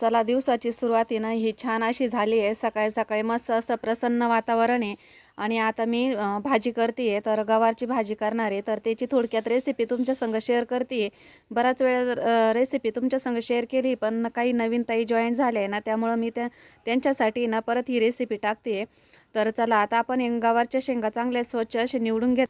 चला दिवसाची सुरुवात ना ही छान अशी झाली आहे. सकाळी सकाळी मस्त असं प्रसन्न वातावरण आहे. आणि आता मी भाजी करते आहे. तर गवारची भाजी करणार आहे. तर त्याची थोडक्यात रेसिपी तुमच्या संग शेअर करते बराच वेळ रेसिपी तुमच्या संग शेअर केली पण काही नवीन ताई जॉईन झाले आहे ना त्यामुळं मी त्या त्यांच्यासाठी ना परत ही रेसिपी टाकते तर चला आता आपण गवारच्या शेंगा चांगल्या स्वच्छ असे निवडून घेत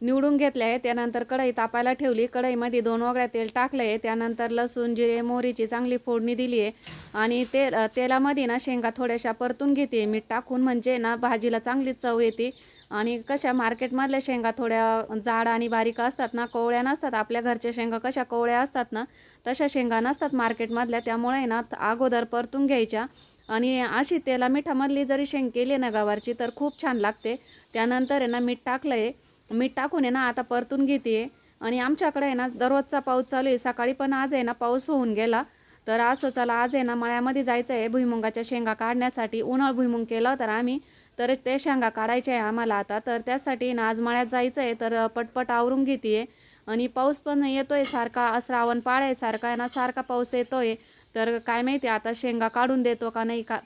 निवडून घेतले आहे त्यानंतर कढई तापायला ठेवली. कढईमध्ये दोन वगळ्या तेल टाकलं आहे त्यानंतर लसूण जिरे मोहरीची चांगली फोडणी दिली आहे. आणि ते तेलामध्ये ना शेंगा थोड्याशा परतून घेते. मीठ टाकून म्हणजे ना भाजीला चांगली चव येते. आणि कशा मार्केटमधल्या शेंगा थोड्या जाड आणि बारीक असतात ना कोवळ्या नसतात. आपल्या घरच्या शेंगा कशा कोवळ्या असतात ना तशा शेंगा नसतात मार्केटमधल्या. त्यामुळे ना अगोदर परतून घ्यायच्या. आणि अशी तेला मिठामधली जरी शेंग केली ना गवारची तर खूप छान लागते. त्यानंतर आहे ना मीठ टाकलं आहे मीठ टाकून आहे ना आता परतून घेते. आणि आमच्याकडे आहे ना दररोजचा पाऊस चालू आहे. सकाळी पण आज आहे ना पाऊस होऊन गेला. तर असं चला आज आहे ना मळ्यामध्ये जायचं आहे भुईमुगाच्या शेंगा काढण्यासाठी. उन्हाळ भुईमुग केला तर आम्ही तर ते शेंगा काढायच्या आहे आम्हाला आता. तर त्यासाठी ना आज मळ्यात जायचं आहे. तर पटपट आवरून घेते आणि पाऊस पण येतोय सारखा श्रावण पाळ आहे सारखा आहे ना सारखा पाऊस येतोय. तर काय माहिती आता शेंगा काढून देतो का नाही का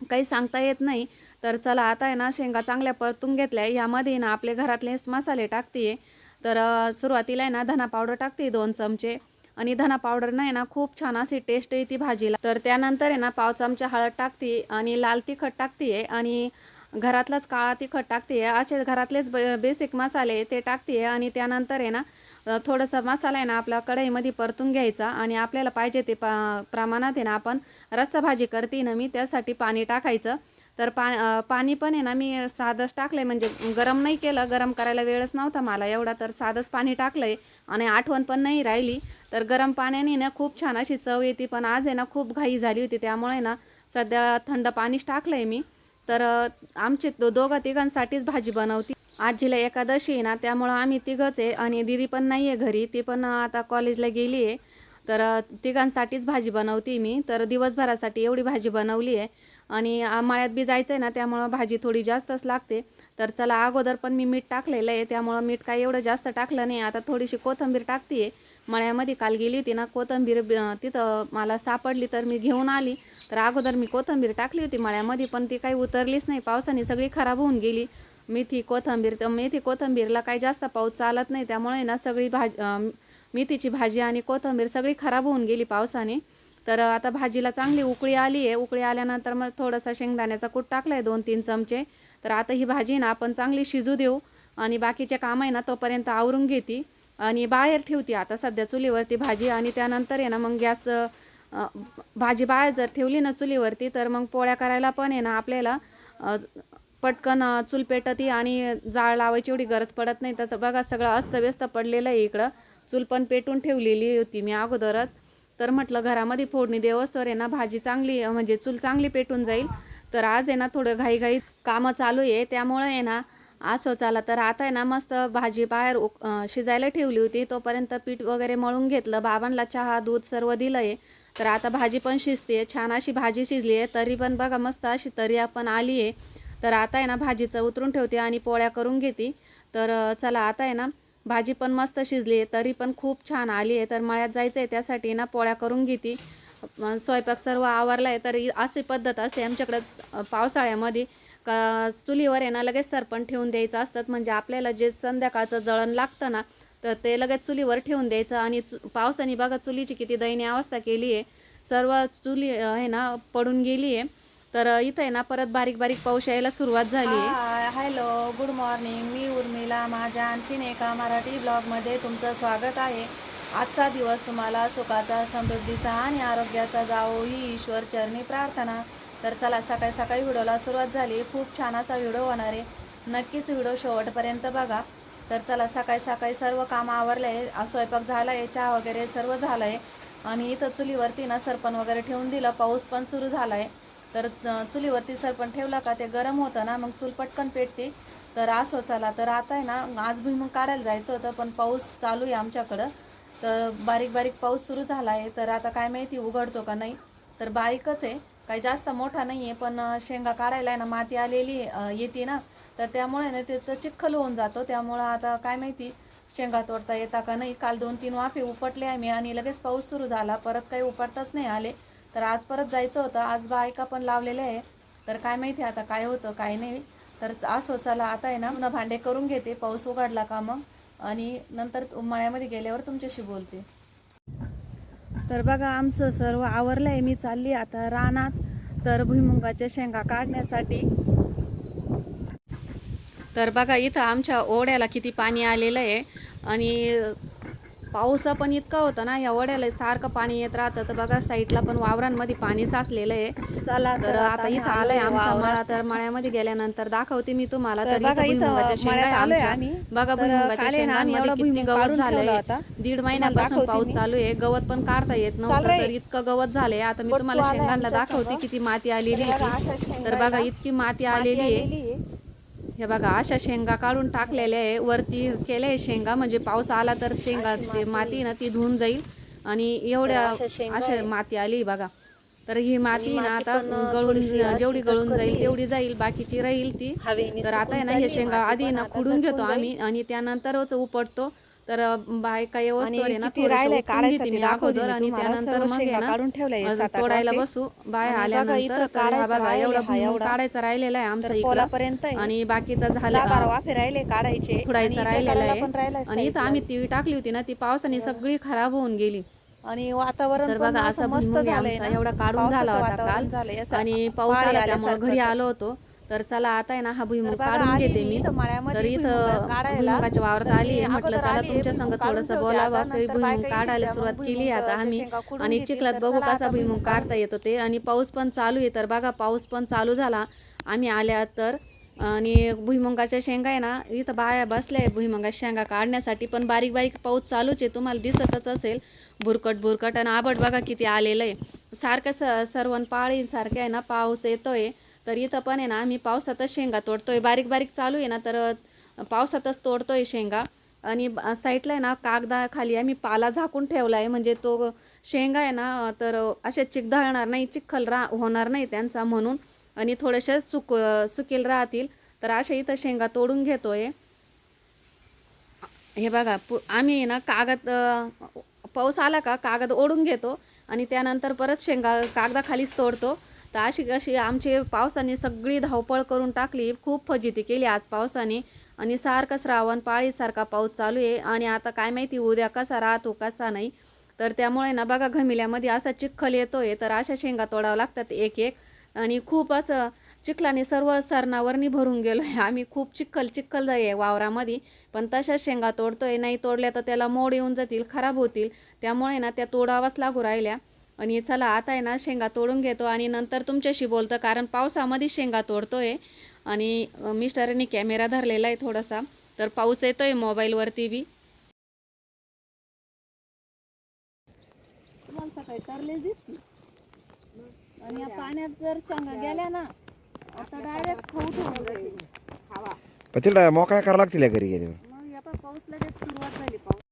काही सांगता येत नाही. तर चला आता आहे ना शेंगा चांगल्या परतून घेतल्या. यामध्ये ना आपले घरातलेच मसाले टाकते तर सुरुवातीला आहे ना धना पावडर टाकते दोन चमचे. आणि धना पावडर नाही ना खूप छान अशी टेस्ट येते भाजीला. तर त्यानंतर आहे ना पाव चमचा हळद टाकते आणि लाल तिखट टाकते आणि घरातलाच काळा तिखट टाकते असे घरातलेच बेसिक मसाले ते टाकते आणि त्यानंतर आहे ना थोडंसं थोडासा मसाला आहे ना आपल्या कढईमध्ये परतून घ्यायचा. आणि आपल्याला पाहिजे ते पा प्रमाणात आहे ना आपण रस्सा भाजी करते ना मी त्यासाठी पाणी टाकायचं. तर पा पाणी पण आहे ना मी साधंच टाकलं आहे म्हणजे गरम नाही केलं गरम करायला वेळच नव्हता मला एवढा तर साधंच पाणी टाकलं आहे आणि आठवण पण नाही राहिली. तर गरम पाण्याने ना खूप छान अशी चव येते. पण आज आहे ना खूप घाई झाली होती. त्यामुळे ना सध्या थंड पाणीच टाकलं आहे मी. तर आमचे दो दोघं तिघांसाठीच भाजी बनवती. आजीला एकादशी आहे ना त्यामुळं आम्ही तिघंच आहे. आणि दिदी पण नाही आहे घरी. ती पण आता कॉलेजला गेली आहे तर तिघांसाठीच भाजी बनवते मी. तर दिवसभरासाठी एवढी भाजी बनवली आहे आणि अ, मळ्यात बी जायचं आहे ना त्यामुळं भाजी थोडी जास्तच लागते. तर चला अगोदर पण मी मीठ टाकलेलं आहे त्यामुळं मीठ काही एवढं जास्त टाकलं नाही. आता थोडीशी कोथिंबीर टाकते आहे मळ्यामध्ये काल गेली होती ना कोथिंबीर तिथं मला सापडली तर मी घेऊन आली. तर अगोदर मी कोथिंबीर टाकली होती मळ्यामध्ये पण ती काही उतरलीच नाही. पावसाने सगळी खराब होऊन गेली. मेथी कोथिंबीर तर मेथी कोथिंबीरला काही जास्त पाऊस चालत नाही. त्यामुळे ना सगळी भाजी मेथीची भाजी आणि कोथिंबीर सगळी खराब होऊन गेली पावसाने. तर आता भाजीला चांगली उकळी आली आहे. उकळी आल्यानंतर मग थोडासा शेंगदाण्याचा कूट टाकला आहे दोन तीन चमचे. तर आता ही भाजी ना आपण चांगली शिजू देऊ आणि बाकीचे काम आहे ना तोपर्यंत आवरून घेते आणि बाहेर ठेवते आता सध्या चुलीवरती भाजी आणि त्यानंतर आहे ना मग गॅस भाजी बाहेर जर ठेवली ना चुलीवरती तर मग पोळ्या करायला पण आहे ना आपल्याला पटकन चूल पेटती आणि जाळ लावायची एवढी गरज पडत नाही. तर बघा सगळं अस्तव्यस्त पडलेलं आहे इकडं. चूल पण पेटून ठेवलेली होती मी अगोदरच. तर म्हटलं घरामध्ये फोडणी देवस्तर आहे ना भाजी चांगली म्हणजे चूल चांगली पेटून जाईल. तर आज आहे ना थोडं घाईघाई कामं चालू आहे त्यामुळे आहे ना असं चाला तर आता आहे ना मस्त भाजी बाहेर उक- शिजायला ठेवली होती. तोपर्यंत पीठ वगैरे मळून घेतलं बाबांना चहा दूध सर्व दिलं आहे तर आता भाजी पण शिजते छान अशी भाजी शिजली आहे तरी पण बघा मस्त अशी तरी आपण आली आहे तर आता आहे ना भाजीचं उतरून ठेवते आणि पोळ्या करून घेते. तर चला आता आहे ना भाजी पण मस्त शिजली आहे तरी पण खूप छान आली आहे. तर मळ्यात जायचं आहे त्यासाठी ना पोळ्या करून घेते. स्वयंपाक सर्व आवरला आहे तरी अशी पद्धत असते. आमच्याकडं पावसाळ्यामध्ये का चुलीवर आहे ना लगेच सरपण ठेवून द्यायचं असतात. म्हणजे आपल्याला जे संध्याकाळचं जळण लागतं ना तर ते लगेच चुलीवर ठेवून द्यायचं. आणि चु पावसाने बघा चुलीची किती दयनीय अवस्था केली आहे. सर्व चुली आहे ना पडून गेली आहे. तर इथं आहे ना परत बारीक बारीक पाऊस यायला सुरुवात झाली आहे. Hello good morning. मी उर्मिला. माझ्या आणखीन एका मराठी ब्लॉगमध्ये तुमचं स्वागत आहे. आजचा दिवस तुम्हाला सुखाचा समृद्धीचा आणि आरोग्याचा जावो ही ईश्वर चरणी प्रार्थना. तर चला सकाळी सकाळी व्हिडिओला सुरुवात झाली खूप छान असा व्हिडिओ होणार आहे. नक्कीच व्हिडिओ शेवटपर्यंत बघा. तर चला सकाळी सकाळी सर्व काम आवरलं आहे. स्वयंपाक झाला आहे चहा वगैरे सर्व झालं आहे आणि इथं चुलीवरती ना सरपण वगैरे ठेवून दिलं. पाऊस पण सुरू झाला आहे तर चुलीवरती सरपण ठेवलं का ते गरम होतं ना मग चूल पटकन पेटते. तर असो चला तर आता आहे ना आज भुईमुग काढायला जायचं होतं पण पाऊस चालू आहे आमच्याकडं. तर बारीक बारीक पाऊस सुरू झाला आहे तर आता काय माहिती उघडतो का नाही. तर बारीकच आहे काही जास्त मोठा नाही आहे पण शेंगा काढायला आहे ना माती आलेली येते ना. तर त्यामुळे ना त्याचं चिखल होऊन जातो त्यामुळं आता काय माहिती शेंगा तोडता येता का नाही. काल दोन तीन वाफे उपटले आहे आम्ही आणि लगेच पाऊस सुरू झाला परत काही उपटताच नाही आले. तर आज परत जायचं होतं. आज बायका पण लावलेल्या आहे. तर काय माहिती आता काय होतं काय नाही. तर असं चला आता आहे ना पुन्हा भांडे करून घेते. पाऊस उघडला का मग? आणि नंतर उन्हाळ्यामध्ये गेल्यावर तुमच्याशी बोलते. तर बघा आमचं सर्व आवरलं आहे. मी चालली आता रानात. तर भुईमुगाच्या शेंगा काढण्यासाठी. तर बघा इथं आमच्या ओढ्याला किती पाणी आलेलं आहे. आणि पाऊस पण इतका होता ना या ओढ्याला सारखं पाणी येत राहतं. तर बघा साईडला पण वावरांमध्ये पाणी साचलेलं आहे. चला तर आता इथं आलंय आमचा मळा तर मळ्यामध्ये गेल्यानंतर दाखवते मी तुम्हाला. तर इथं भुईमुगाच्या शेंगा आहे आमच्या. बघा भुईमुगाच्या शेंगांमध्ये किती गवत झालंय. दीड महिन्यापासून पाऊस. चालू आहे. गवत पण काढता येत नव्हतं. तर इतकं गवत झालंय. आता मी तुम्हाला शेंगांना दाखवते. किती माती आलेली आहे तर बघा इतकी माती आलेली आहे. हे बघा अशा शेंगा काढून टाकलेल्या आहे. वरती केल्या आहे शेंगा. म्हणजे पाऊस आला तर शेंगा ते माती ना ती धुवून जाईल. आणि एवढ्या अशा. माती आली बघा. तर ही माती ना आता गळून जेवढी गळून जाईल. तेवढी जाईल बाकीची राहील ती. तर आता आहे ना हे शेंगा आधी ना खुडून घेतो आम्ही आणि त्यानंतरच उपटतो. तर बायका व्यवस्थित आहे ना घेते मी अगोदर आणि त्यानंतर मग आहे ना अजून तोडायला बसू. बाय आल्यानंतर तर हा बघा एवढा. काढायचा राहिलेला आहे आमचा इकडं. आणि बाकीचा झाला काढायचे. खुडायचा आणि राहिलेला आहे. आणि इथं. आम्ही तिळी टाकली होती ना ती पावसाने सगळी खराब होऊन गेली. आणि वातावरण तर बघा असं मस्त. एवढा काढून झाला होता काल. आणि पाऊस आला त्यामुळे. घरी आलो होतो. तर चला आता आहे ना हा तर भुईमुग काढून घेते मी तर इथं. भुईमुगाच्या वावरात तर आली म्हटलं चला तुमच्या संग थोडंसं. बोलावं. आता ते नंतर भुईमुग काढायला सुरुवात केली आता आम्ही. आणि. चिखलात तर बघू कसा भुईमुग काढता येतो ते. आणि पाऊस पण चालू आहे तर बघा पाऊस पण चालू झाला. आम्ही आल्या तर आणि भुईमुगाच्या शेंगा आहे ना इथं बाया बसल्या आहे भुईमुगाच्या शेंगा काढण्यासाठी. पण बारीक बारीक पाऊस चालूच आहे तुम्हाला दिसतच असेल. बुरकट बुरकट आणि आबट बघा किती आलेलं आहे. सारखं स सर्वन पाळी सारखे आहे ना पाऊस येतोय. तर इथं पण आहे ना आम्ही पावसातच शेंगा तोडतोय. बारीक बारीक चालू आहे ना तर पावसातच पावसातच तोडतोय शेंगा. आणि ब- साईडला आहे ना कागदाखाली आम्ही पाला झाकून ठेवला आहे म्हणजे तो शेंगा आहे ना तर असे चिकढळणार नाही चिखल रा होणार नाही त्यांचा म्हणून. आणि थोडेसे सुक सुकील राहतील. तर अशा इथं शेंगा तोडून घेतो आहे हे बघा पु आम्ही आहे ना कागद पाऊस आला का कागद ओढून घेतो. आणि त्यानंतर परत शेंगा कागदाखालीच तोडतो. तर अशी कशी आमची पावसाने सगळी धावपळ करून टाकली. खूप फजिती केली आज पावसाने. आणि सारखं श्रावण पाळीसारखा पाऊस चालू आहे. आणि आता काय माहिती उद्या कसा राहतो कसा नाही. तर त्यामुळे ना बघा घमिल्यामध्ये असा चिखल येतोय. तर अशा शेंगा तोडावं लागतात एक एक आणि खूप असं चिखलाने सर्व सरणावरणी भरून गेलो आहे आम्ही खूप चिखल चिखल आहे वावरामध्ये. पण तशाच शेंगा तोडतोय. नाही तोडल्या तर त्याला मोड येऊन जातील खराब होतील. त्यामुळे ना त्या तोडावाच लागू राहिल्या. आणि चला आता आहे ना शेंगा तोडून घेतो आणि नंतर तुमच्याशी बोलतो कारण पावसामध्ये शेंगा तोडतोय. आणि अं, मिस्टरांनी कॅमेरा धरलेला आहे थोडासा तर पाऊस येतोय मोबाईलवरती बी. तुम्हाला सकाळी तरले दिसते आणि या पाण्यात जर शेंगा गेल्या ना आता डायरेक्ट खाऊ ठेवून मोकळ्या करावं लागतील या घरी गेल्यावर. मग या पहा, पाऊस लगेच सुरुवात झाली पाऊस.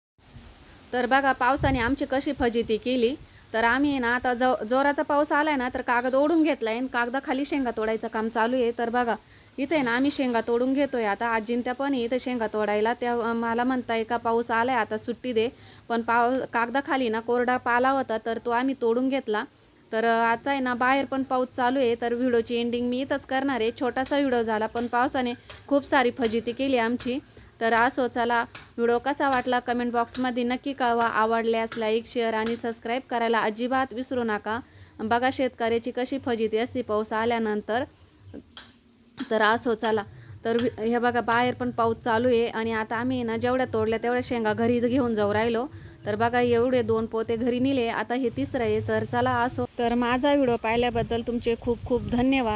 तर बघा पावसाने आमची कशी फजिती केली. तर आम्ही आहे ना आता जो जोराचा पाऊस आलाय ना तर कागद ओढून घेतलाय आणि कागदाखाली शेंगा तोडायचं काम चालू आहे. तर बघा इथे आहे ना आम्ही शेंगा तोडून घेतोय. आता आजींत्या पण इथे शेंगा तोडायला. त्या मला म्हणताय का पाऊस आलाय आता सुट्टी दे. पण पाव कागदाखाली ना कोरडा पाला होता तर तो आम्ही तोडून घेतला. तर आता आहे ना बाहेर पण पाऊस चालू आहे. तर व्हिडिओची एंडिंग मी इथंच करणार आहे. छोटासा व्हिडिओ झाला पण पावसाने खूप सारी फजिती केली आमची. तर आज चला व्हिडिओ कसा वाटला कमेंट बॉक्समध्ये नक्की कळवा. आवडल्यास लाईक शेअर आणि सबस्क्राईब करायला अजिबात विसरू नका. बघा शेतकऱ्याची कशी फजिती असते पाऊस आल्यानंतर. तर आज चला तर हे बघा बाहेर पण पाऊस चालू आहे आणि आता आम्ही ना जेवढ्या तोडल्या तेवढ्या शेंगा घरी घेऊन जाऊ राहिलो. तर बघा एवढे दोन पोते घरी नेले आता हे तिसरं आहे. तर चला असो. तर माझा व्हिडिओ पाहिल्याबद्दल तुमचे खूप खूप धन्यवाद.